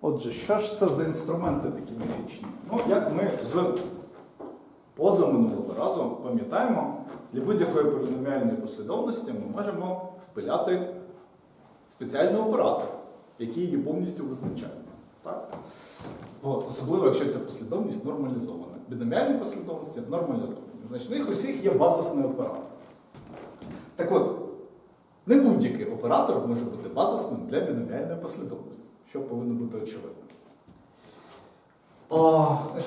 Отже, що ж це за інструменти такі міфічні? Ну, як ми з позаминулого разу пам'ятаємо, для будь-якої поліноміальної послідовності ми можемо впиляти спеціальний оператор, який її повністю визначає. Так? От, особливо, якщо ця послідовність нормалізована. Біноміальні послідовності нормалізовані. Значить, в них усіх є базисний оператор. Так от, не будь-який оператор може бути базисним для біноміальної послідовності, що повинно бути очевидно.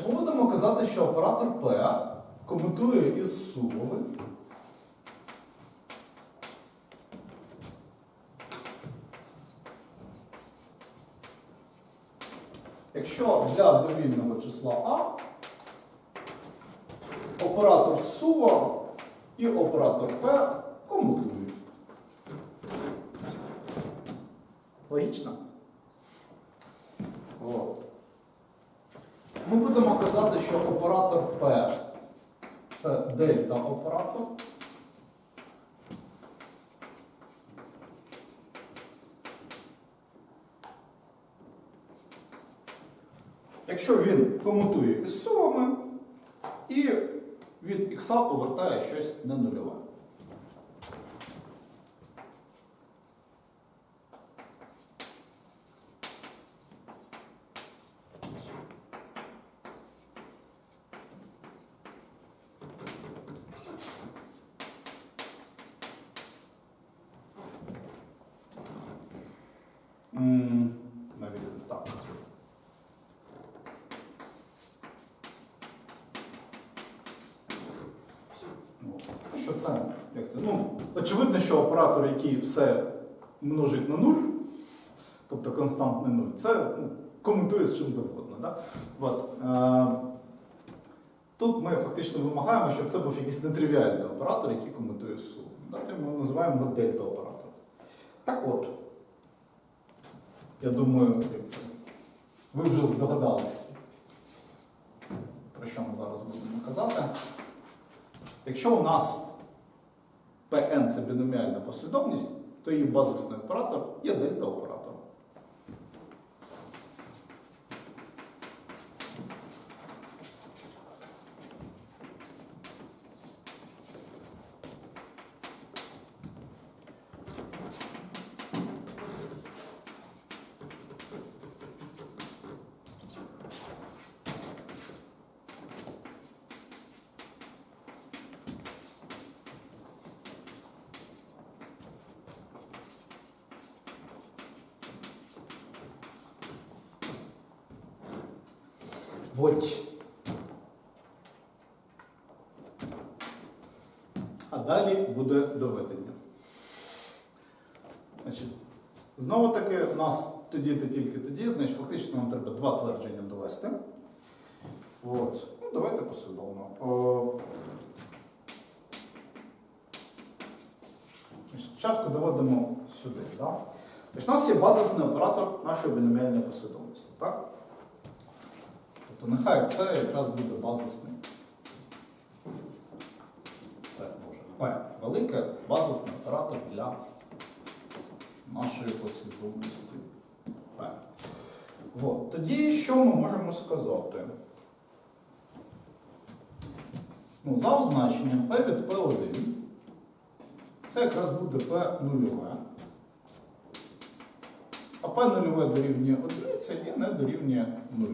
Ми будемо казати, що оператор P комутує із сумами. Якщо для довільного числа А оператор сува і оператор P комутують. Логічно? От. Ми будемо казати, що оператор P це дельта оператор. Якщо він комутує із сумами і від х повертає щось не нульове. М, Навіть так. Ну, Що це? Як це? Ну, очевидно, що оператор, який все множить на нуль, тобто константний нуль, це ну, коментує з чим завгодно. Да? От, е, тут ми фактично вимагаємо, щоб це був якийсь нетривіальний оператор, який коментує суму. Да? Ми називаємо його дельта оператор. Так от, я думаю, як це, ви вже здогадалися, про що ми зараз будемо казати. Якщо у нас Pn це біноміальна послідовність, то її базисний оператор є дельта оператор. Вот. А далі буде доведення. Значить, знову таки, у нас тоді та тільки тоді, значить, фактично нам треба два твердження довести. От. Ну, давайте послідовно. Спочатку доводимо сюди. Да? Значить, у нас є базисний оператор нашої біноміальної послідовності. Так? то нехай це якраз буде базисний. Це може П. Великий базисний оператор для нашої послідовності П. От. Тоді що ми можемо сказати? Ну, За означенням P від P1. Це якраз буде P0. А P0 дорівнює 1 і не дорівнює 0.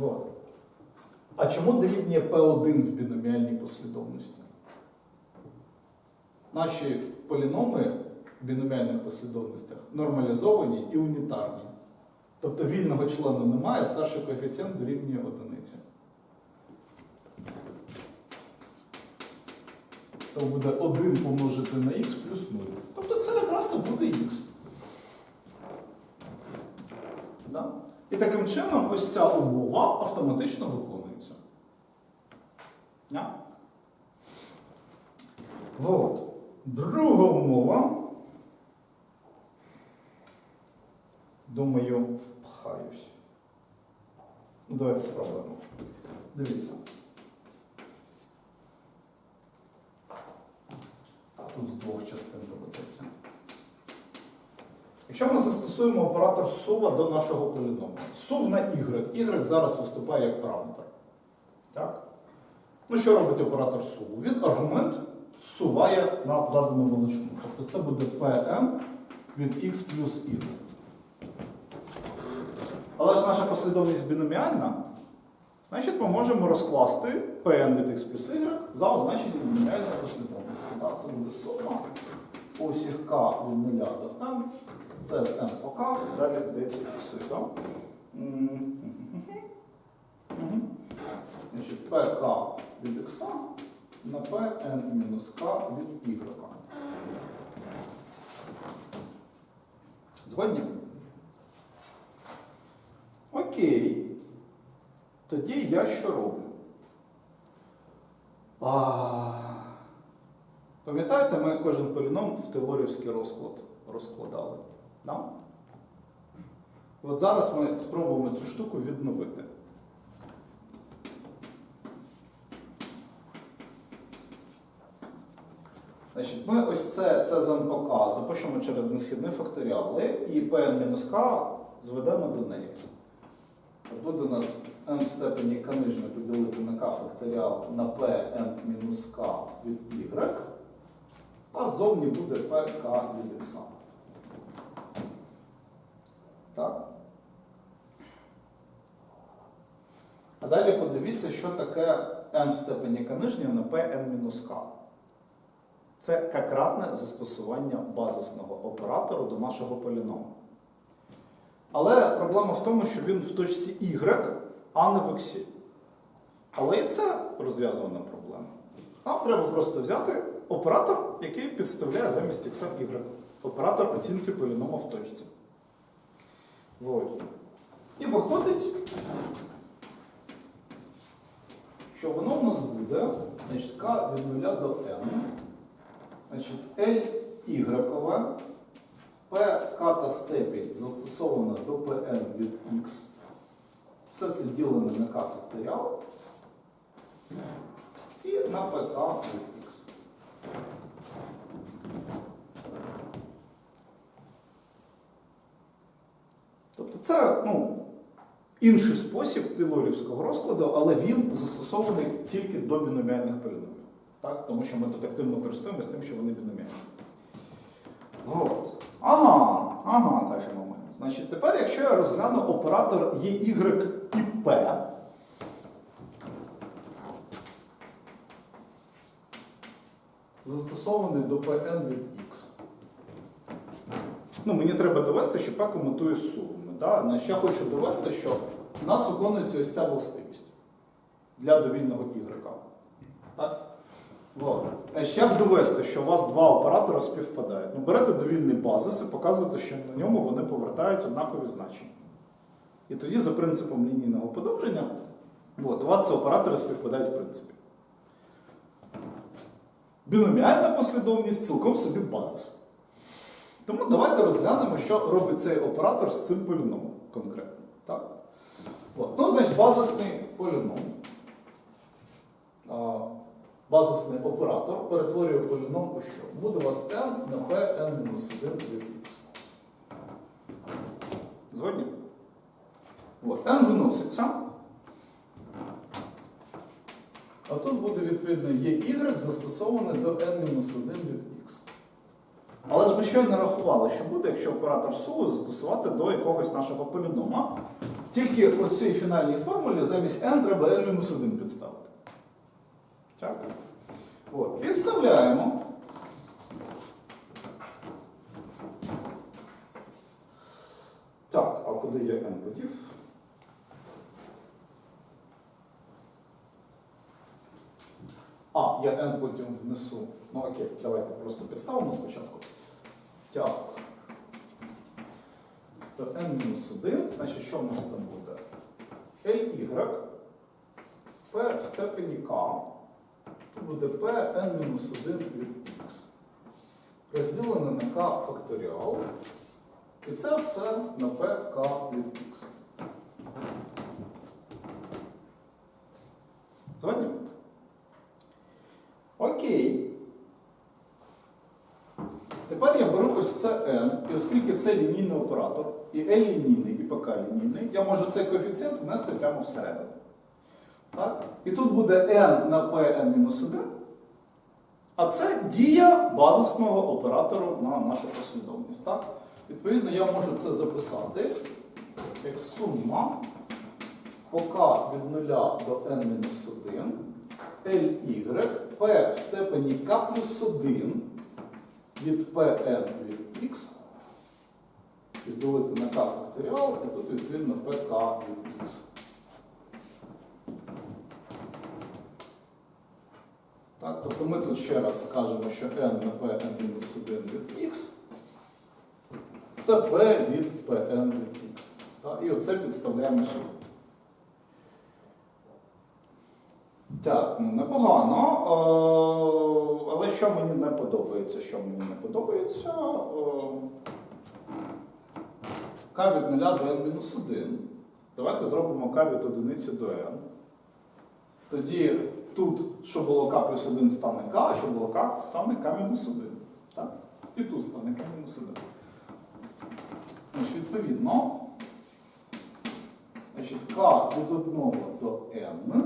Вот. А чому дорівнює P1 в біноміальній послідовності? Наші поліноми в біноміальних послідовностях нормалізовані і унітарні. Тобто вільного члена немає, старший коефіцієнт дорівнює одиниці. То буде 1 помножити на х плюс 0. Тобто це якраз буде х. Да? І таким чином ось ця умова автоматично виконується. Вот. Друга умова. Думаю, впхаюсь. Ну, давайте спробуємо. Дивіться. тут з двох частин доведеться. Якщо ми застосуємо оператор сува до нашого поліному, сув на y, y зараз виступає як параметр. Так? Ну, що робить оператор суву? Він аргумент суває на задану величину. Тобто це буде Pn від x плюс y. Але ж наша послідовність біноміальна, значить ми можемо розкласти Pn від x плюс y за означенням біноміальної послідовності. Так, це буде сума по усіх k від 0 до n, це з k, далі здається ікси. так? Значить, pk від x на pn мінус k від y. Згодні? Окей. Тоді я що роблю? А... Пам'ятаєте, ми кожен поліном в Тейлорівський розклад розкладали. Да? От зараз ми спробуємо цю штуку відновити. Значить, ми ось це, це з НПК запишемо через несхідні факторіали і Pn-K зведемо до неї. Буде у нас n в степені канижне поділити на k факторіал на Pn-K від y, а ззовні буде pk від x. Так? А далі подивіться, що таке n в степені канижнє на Pn-K. Це какратне застосування базисного оператору до нашого поліному. Але проблема в тому, що він в точці Y, а не в X. Але і це розв'язувана проблема. Нам треба просто взяти оператор, який підставляє замість X Y. Оператор оцінці полінома в точці. Вот. І виходить, що воно в нас буде значить, k від 0 до n. Значить, L y, P ката степінь застосована до Pn від x. Все це ділене на k факторіал і на pk від x. Тобто це ну, інший спосіб Тейлорівського розкладу, але він застосований тільки до біноміальних поліномів. Так? Тому що ми тут активно користуємося тим, що вони біноміальні. От. Ага, ага, каже момент. Значить, тепер, якщо я розгляну оператор EY і P, застосований до Pn від X. Ну, мені треба довести, що P комутує з сумами. Да? Значить, я хочу довести, що в нас виконується ось ця властивість для довільного Y. Так? Вот. Значить, Як довести, що у вас два оператори співпадають? Ну, берете довільний базис і показуєте, що на ньому вони повертають однакові значення. І тоді, за принципом лінійного подовження, от, у вас оператори співпадають в принципі. Біноміальна послідовність цілком собі базис. Тому давайте розглянемо, що робить цей оператор з цим поліномом конкретно. Так? От. Ну, значить, базисний поліном. Базисний оператор перетворює поліном у що? Буде у вас n на pn-1 від x. Згодні? От, n виноситься. А тут буде відповідно y застосоване до n-1 від x. Але ж ми щойно рахували, що буде, якщо оператор суву застосувати до якогось нашого полінома. Тільки ось цій фінальній формулі замість n треба n-1 підставити. Так? От. Підставляємо. Так, а куди я n подів? А, я n потім внесу. Ну окей, давайте просто підставимо спочатку. Так. То n-1, значить, що в нас там буде? ly, p в степені то буде p n-1 від x. Розділене на k факторіал. І це все на pk від x. Згодні? Окей. тепер я беру ось це n, і оскільки це лінійний оператор, і L лінійний, і ПК лінійний, я можу цей коефіцієнт внести прямо всередину. Так? І тут буде n на Pn-1, а це дія базисного оператору на нашу послідовність. Так? Відповідно, я можу це записати як сума k від 0 до n-1, ly, p в степені k плюс 1 від pn від x, розділити на k факторіал, і тут відповідно pk від x. Так, тобто ми тут ще раз скажемо, що n на pn мінус 1 від x це p від pn від x. Так, і оце підставляємо сюди. Так, ну непогано. Е, Але що мені не подобається? Що мені не подобається? Е, К від 0 до n-1. Давайте зробимо К від 1 до n. Тоді тут, що було К плюс 1, стане К, а що було К, стане К мінус 1. Так? І тут стане К мінус 1. Значить, відповідно, значить, К від 1 до n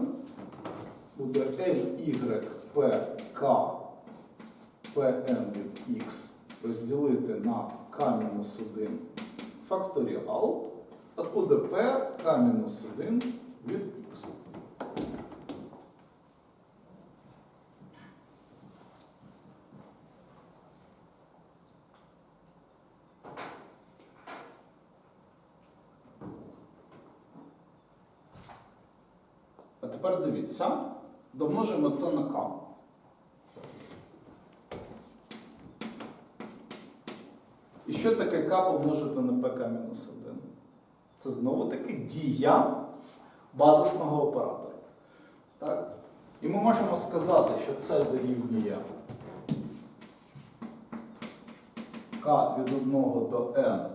буде LY PK PN від X розділити на К-1 факторіал, а буде P К-1 від X. Тепер дивіться, домножимо це на k. І що таке k помножити на pk-1? Це знову таки дія базисного оператора. Так? І ми можемо сказати, що це дорівнює k від 1 до n.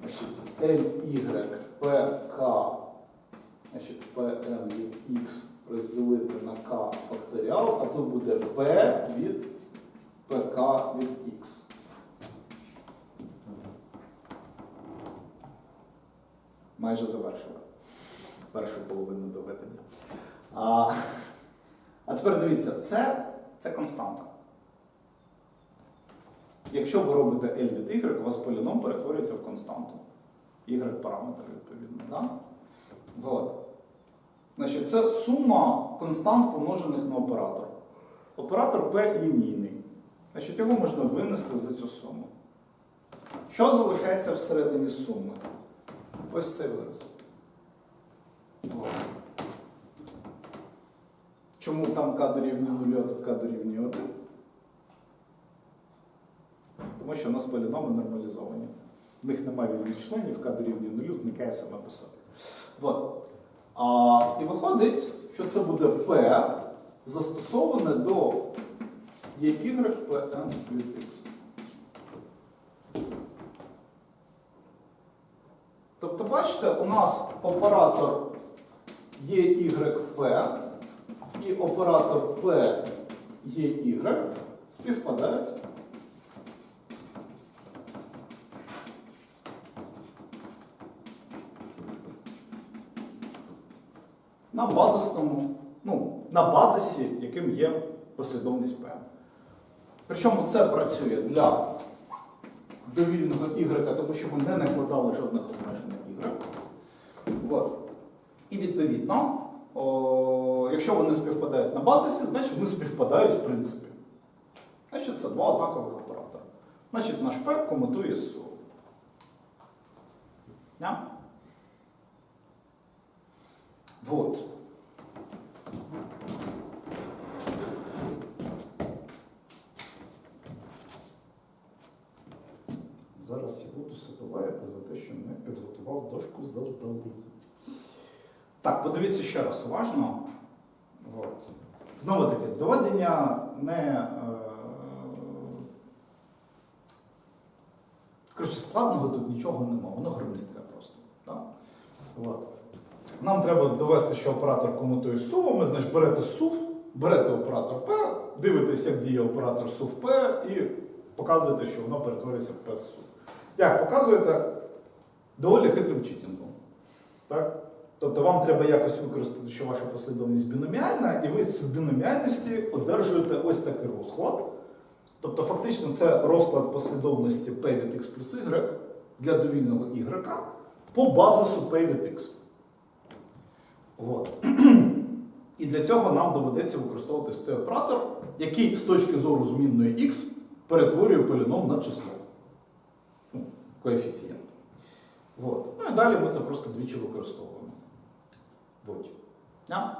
Значить, ly pk Значить, Pn від x розділити на k факторіал, а тут буде p від pk від x. Майже завершили першу половину доведення. А, а тепер дивіться, це, це константа. Якщо ви робите L від y, у вас поліном перетворюється в константу. Y параметр, відповідно. Да? Вот. Значить, це сума констант помножених на оператор. Оператор P лінійний. Значить, його можна винести за цю суму. Що залишається всередині суми? Ось цей вираз. Чому там k дорівнює 0, а тут k дорівнює 1? Тому що у нас поліноми нормалізовані. В них немає вільних членів, k дорівнює 0, зникає саме по собі. От. А, і виходить, що це буде P застосоване до EY PN від X. Тобто, бачите, у нас оператор EYP і оператор PEY співпадають. На базисному, ну, на базисі, яким є послідовність P. Причому це працює для довільного Y, тому що ми не накладали жодних обмежень на Y. І відповідно, о, якщо вони співпадають на базисі, значить вони співпадають в принципі. Значить, це два однакових оператора. Значить, наш P комутує з SU. Yeah? Вот. Зараз буду себе за те, що не підготував дошку заздалегідь. Так, подивіться ще раз уважно. От. Знову таки, доведення не. Е... Коротше, складного тут нічого немає, воно громістке просто. Так? От. Нам треба довести, що оператор комутує з сумами, значить берете сув, берете оператор P, дивитесь, як діє оператор сув P і показуєте, що воно перетворюється в P в суд. Як показуєте? Доволі хитрим читінгом. Так? Тобто вам треба якось використати, що ваша послідовність біноміальна, і ви з біноміальності одержуєте ось такий розклад. Тобто, фактично, це розклад послідовності P від x плюс y для довільного y по базису P від x. От. І для цього нам доведеться використовувати цей оператор, який з точки зору змінної x перетворює поліном на число. Ну, коефіцієнт. От. Ну і далі ми це просто двічі використовуємо. От. Ja?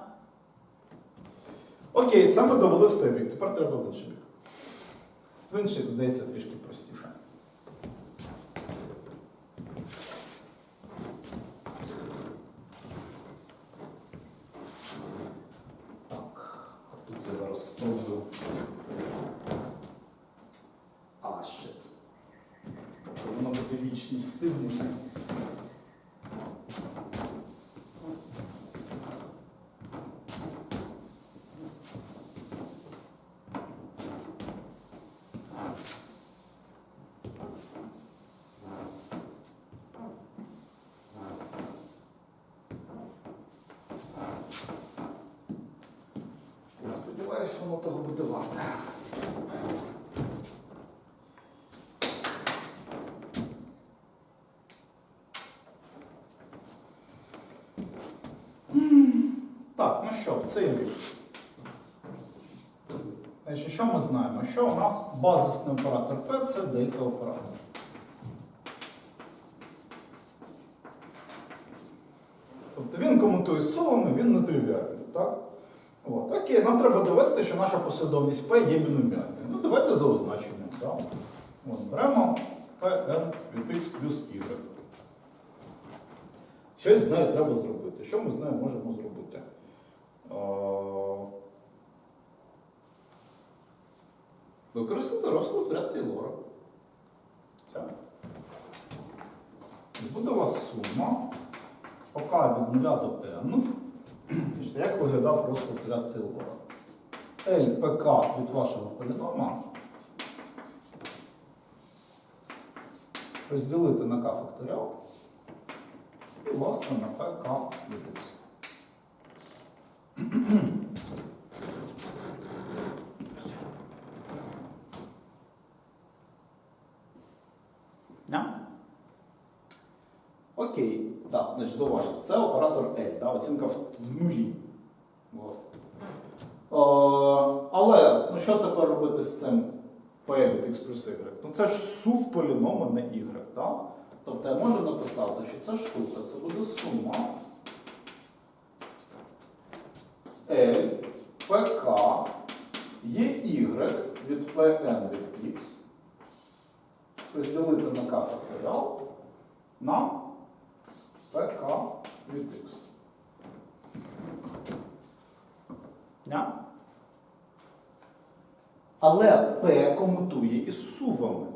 Окей, це ми довели в той бік. Тепер треба в інший бік. В інший, здається, трішки простіше. Так, а тут я зараз спробую. А, ще. Тобто воно буде вічність стигнути. Я сподіваюся, воно того буде варте. М, Так, ну що, в цей бік. Значить, що ми знаємо? Що у нас базисний оператор P це дельта оператор. Тобто він комутує сумами, він не тривіальний. Так? От. Окей, нам треба довести, що наша послідовність P є біноміальною. Ну, давайте за означенням. Так? От, беремо Pn від x плюс y. Щось з нею треба зробити. Що ми з нею можемо зробити? Використати розклад ряд Тейлора. Так. Вас сума пока від 0 до n. Як виглядав розклад ряд Тейлора? LPK від вашого полінома розділити на k факторіал і власне на pk від x. Да? Окей, так, значить, зауважте, це оператор L, да, оцінка в, нулі. От. Е, але ну, що тепер робити з цим P від x плюс y? Ну це ж сув полінома на y. Да? Тобто я можу написати, що ця штука це буде сума L, PK, є y від Pn від x розділити на k факторіал на pk від x. Ня? Але p комутує із сувами.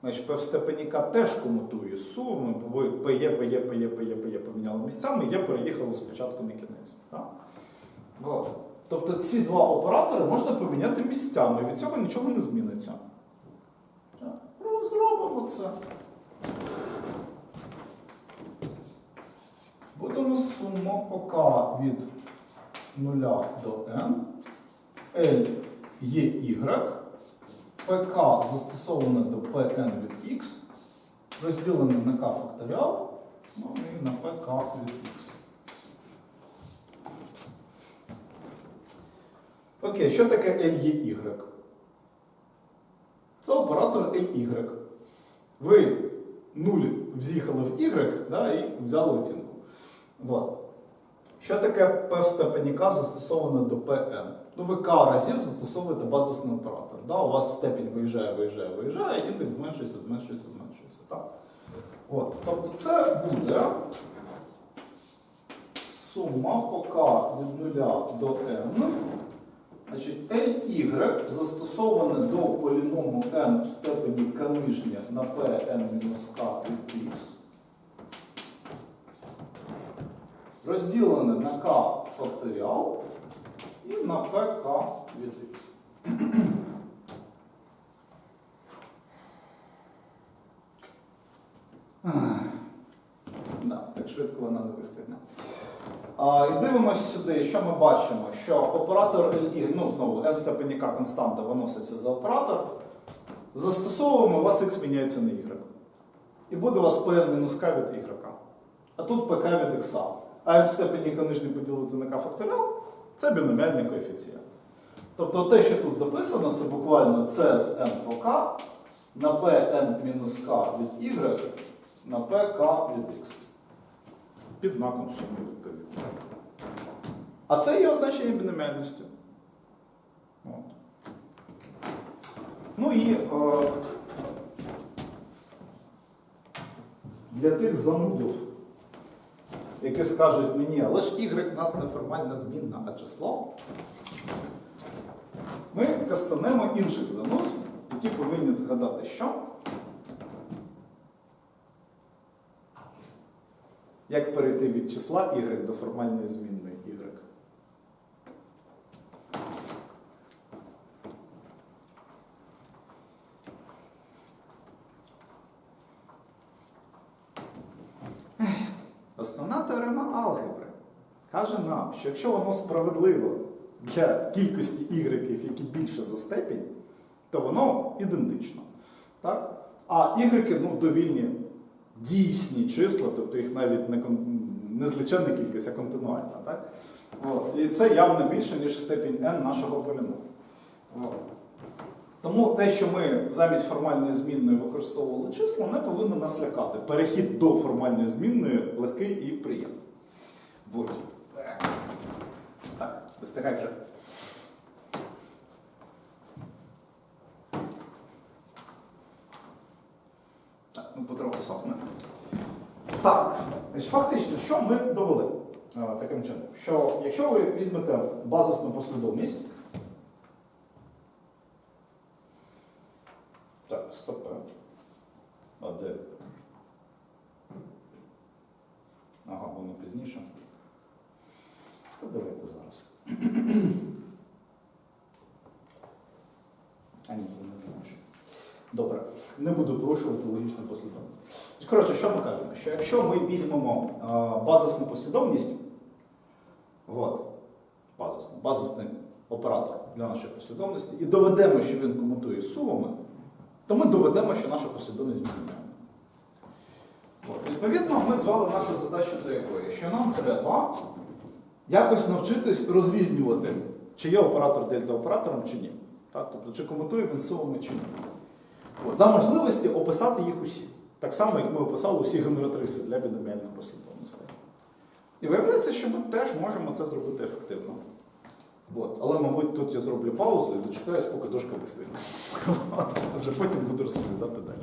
Значить, p в степені k теж комутує з сувами, бо p є, p є, p є, p є, p є поміняли місцями, є переїхало спочатку на кінець. Так? От. Тобто ці два оператори можна поміняти місцями, від цього нічого не зміниться. Ну, Зробимо це. Будемо сума пока від 0 до n, L є y, pk застосоване до pn від x, розділене на k факторіал, ну і на pk від x. Окей, що таке L є y? Це оператор LY. Ви 0 вз'їхали в Y да, і взяли оцінку. Вот. Що таке P в степені K застосоване до Pn? Ну, ви K разів застосовуєте базисний оператор. Да? У вас степінь виїжджає, виїжджає, виїжджає, індекс зменшується, зменшується, зменшується. Так? От. Тобто це буде сума по K від 0 до n. Значить, LY застосоване до поліному n в степені конижня на Pn-k від x. розділене на К факторіал і на ПК від Х. да, так швидко вона не вистигне. А, І дивимося сюди, що ми бачимо, що оператор LI, ну знову n степені константа виноситься за оператор. Застосовуємо, у вас x міняється на y. І буде у вас Pn-k від y. А тут pk від x. А в степені нижній поділити на К факторіал це біноміальний коефіцієнт. Тобто те, що тут записано, це буквально c з n по k на Pn мінус К від y на pk від x. Під знаком суми відповідно. А це є означення біноміальності. От. Ну і е, для тих занудів, які скажуть мені, але ж y в нас не формальна змінна, а число. Ми кастанемо інших зануд, які повинні згадати, що як перейти від числа y до формальної змінної y. Ех, Основна теорема алгебри каже нам, що якщо воно справедливо для кількості y, які більше за степінь, то воно ідентично. Так? А y ну, довільні дійсні числа, тобто їх навіть не, кон- не зліченна кількість, а континуальна. Так? От. І це явно більше, ніж степінь n нашого поліному. От. Тому те, що ми замість формальної змінної використовували числа, не повинно нас лякати. Перехід до формальної змінної легкий і приємний. Вот. Так, вистигай вже. Так, ну потроху сохне. Так, фактично, що ми довели е, таким чином? Що якщо ви візьмете базисну послідовність, так, стоп. А де? Ага, воно пізніше. Та давайте зараз. А ні, воно пізніше. Добре, не буду порушувати логічну послідовність. Коротше, що ми кажемо? Що якщо ми візьмемо базисну послідовність, от, базисну, базисний оператор для нашої послідовності, і доведемо, що він комутує сумами, то ми доведемо, що наша послідовність змінює. Відповідно, ми звали нашу задачу до якої, що нам треба якось навчитись розрізнювати, чи є оператор дельта оператором, чи ні. Так? Тобто, чи комутує він сумами, чи ні. От, за можливості описати їх усі. Так само, як ми описали усі генератриси для біноміальних послідовностей. І виявляється, що ми теж можемо це зробити ефективно. От. Але, мабуть, тут я зроблю паузу і дочекаюсь, поки дошка вистигне. Вже потім буду розповідати далі.